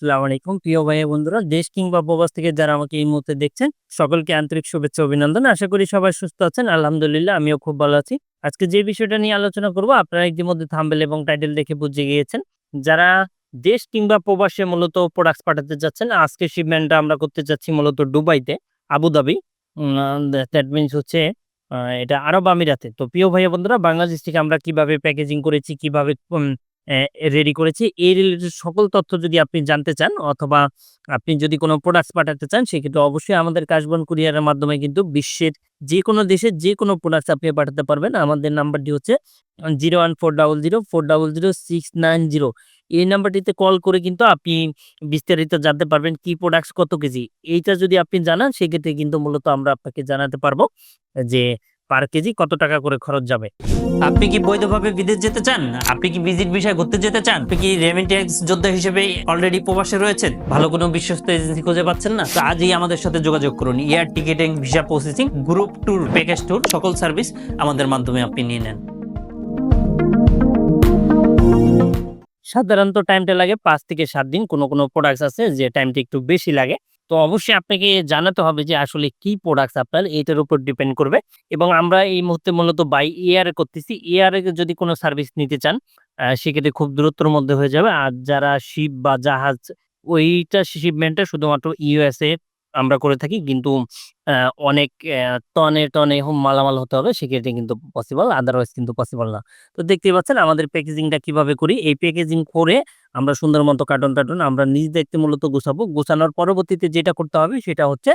আসসালামু আলাইকুম। প্রিয় ভাই বন্ধুরা, দেশ কিংবা প্রবাস থেকে যারা আমাকে এই মুহূর্তে দেখছেন, সকলকে আন্তরিক শুভেচ্ছা অভিনন্দন। আশা করি সবাই সুস্থ আছেন। আলহামদুলিল্লাহ, আমিও খুব ভালো আছি। আজকে যে বিষয়টা নিয়ে আলোচনা করব, আপনারা ইতিমধ্যে থাম্বেল এবং টাইটেল দেখে বুঝে গিয়েছেন। যারা দেশ কিংবা প্রবাসে মূলত প্রোডাক্টস পাঠাতে যাচ্ছেন, আজকে শিপমেন্টটা আমরা করতে যাচ্ছি মূলত দুবাইতে আবুধাবি দ্যাট মিনস হচ্ছে এটা আরব আমিরাতে। তো প্রিয় ভাই বন্ধুরা, বাংলাদেশ থেকে আমরা কীভাবে প্যাকেজিং করেছি, কীভাবে রেডি করেছি। এই রিলেটেড সকল তথ্য যদি আপনি জানতে চান অথবা আপনি যদি কোনো প্রোডাক্টস পাঠাতে চান, সেক্ষেত্রে অবশ্যই আমাদের কাশবন কুরিয়ারের মাধ্যমে কিন্তু বিশ্বের যে কোনো দেশের যে কোনো প্রোডাক্টস আপনি পাঠাতে পারবেন। আমাদের নাম্বারটি হচ্ছে zero one four double zero four double zero six nine zero এই নাম্বারটিতে কল করে কিন্তু আপনি বিস্তারিত জানতে পারবেন কি প্রোডাক্টস কত কেজি। এইটা যদি আপনি জানান, সেক্ষেত্রে কিন্তু মূলত আমরা আপনাকে জানাতে পারব যে পার কেজি কত টাকা করে খরচ যাবে। আপনি কি বৈধভাবে বিদেশ যেতে চান? আপনি কি ভিজিট বিষয় ঘুরতে যেতে চান? আপনি কি রেমিটেন্স যোদ্ধা হিসেবে অলরেডি প্রবাসে রয়েছেন? ভালো কোনো বিশ্বস্ত এজেন্সি খুঁজে পাচ্ছেন না? তো আজই আমাদের সাথে যোগাযোগ করুন। Air ticketing visa processing group tour package tour সকল সার্ভিস আমাদের মাধ্যমে আপনি নিয়ে নেন। সাধারণত টাইমটা লাগে পাঁচ থেকে সাত দিন। কোনো কোনো প্রোডাক্টস আছে যে টাইমটা একটু বেশি লাগে। তো অবশ্যই আপনাকে জানাতে হবে যে আসলে কি প্রোডাক্টস আপনার এইটার উপর ডিপেন্ড করবে এবং আমরা এই মুহূর্তে মূলত বাই এয়ার করতেছি। এয়ারে যদি কোনো সার্ভিস নিতে চান সেক্ষেত্রে খুব দূরত্বর মধ্যে হয়ে যাবে। আর যারা শিপ বা জাহাজ, ওইটা শিপমেন্টটা শুধুমাত্র ইউএসএ আমরা করে থাকি। কিন্তু অনেক টনে টনে হুম মালামাল হতে হবে, সেক্ষেত্রে কিন্তু পসিবল আদারওয়াইজ কিন্তু পসিবল না। তো দেখতেই পাচ্ছেন আমাদের প্যাকেজিংটা কীভাবে করি? এই প্যাকেজিং করে আমরা সুন্দর মতো কার্টন টার্টন আমরা নিজ দেখতে মূলত গুছাবো। গুছানোর পরবর্তীতে যেটা করতে হবে সেটা হচ্ছে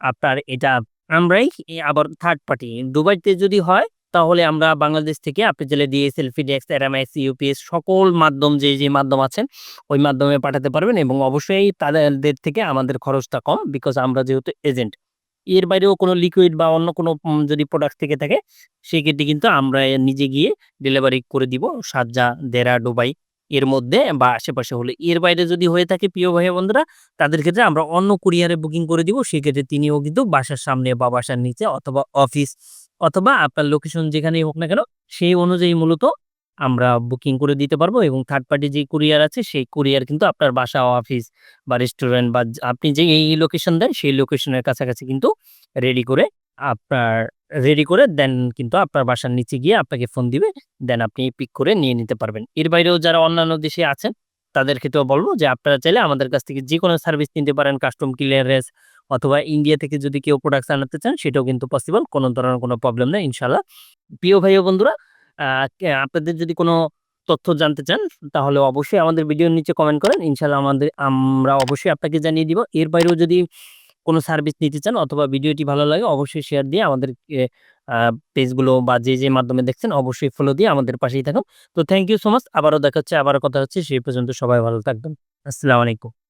আপনার এটা আমরাই আবার থার্ড পার্টি দুবাইতে যদি হয় তাহলে আমরা বাংলাদেশ থেকে আপনি চাইলে ডিএসএল ফিডেক্স এরামাইস ইউপিএস সকল মাধ্যম যে যে মাধ্যম আছেন, ওই মাধ্যমে পাঠাতে পারবেন এবং অবশ্যই তাদের থেকে আমাদের খরচটা কম বিকজ আমরা যেহেতু এজেন্ট এর বাইরেও কোনো লিকুইড বা অন্য কোনো যদি প্রোডাক্ট থেকে থাকে, সেক্ষেত্রে কিন্তু আমরা নিজে গিয়ে ডেলিভারি করে দিব সাজ্জা দেরা ডুবাই এর মধ্যে বা আশেপাশে হলে। এর বাইরে যদি হয়ে থাকে প্রিয় ভাই বন্ধুরা তাদের ক্ষেত্রে আমরা অন্য কুরিয়ারে বুকিং করে দিব, সেক্ষেত্রে তিনিও কিন্তু বাসার সামনে বা বাসার নিচে অথবা অফিস অথবা আপনার লোকেশন যেখানেই হোক না কেন, সেই অনুযায়ী মূলত আমরা বুকিং করে দিতে পারব এবং থার্ড পার্টি যে কুরিয়ার আছে, সেই কুরিয়ার কিন্তু আপনার বাসা অফিস বা রেস্টুরেন্ট বা আপনি যে এই লোকেশন দেন, সেই লোকেশনের কাছাকাছি কিন্তু রেডি করে আপনার রেডি করে দেন কিন্তু আপনার বাসার নিচে গিয়ে আপনাকে ফোন দিবে দেন আপনি পিক করে নিয়ে নিতে পারবেন। এর বাইরেও যারা অন্যান্য দেশে আছেন, তাদের ক্ষেত্রেও বলব যে আপনারা চাইলে আমাদের কাছ থেকে যে কোনো সার্ভিস নিতে পারেন কাস্টম ক্লিয়ারেন্স অথবা ইন্ডিয়া থেকে যদি কেউ প্রোডাক্টস আনাতে চান, সেটাও কিন্তু পসিবল কোনো ধরনের কোনো প্রবলেম নেই ইনশাল্লাহ প্রিয় ভাই বন্ধুরা আপনাদের যদি কোনো তথ্য জানতে চান, তাহলে অবশ্যই আমাদের ভিডিওর নিচে কমেন্ট করেন ইনশাল্লাহ আমাদের, আমরা অবশ্যই আপনাকে জানিয়ে দিব। এর বাইরেও যদি কোনো সার্ভিস নিতে চান অথবা ভিডিওটি ভালো লাগে, অবশ্যই শেয়ার দিয়ে আমাদের পেজগুলো বা যে যে মাধ্যমে দেখছেন, অবশ্যই ফলো দিয়ে আমাদের পাশেই থাকুন। তো থ্যাংক ইউ সো মাচ আবারও দেখা হচ্ছে, আবারও কথা হচ্ছে, সেই পর্যন্ত সবাই ভালো থাকবেন। আসসালামু আলাইকুম।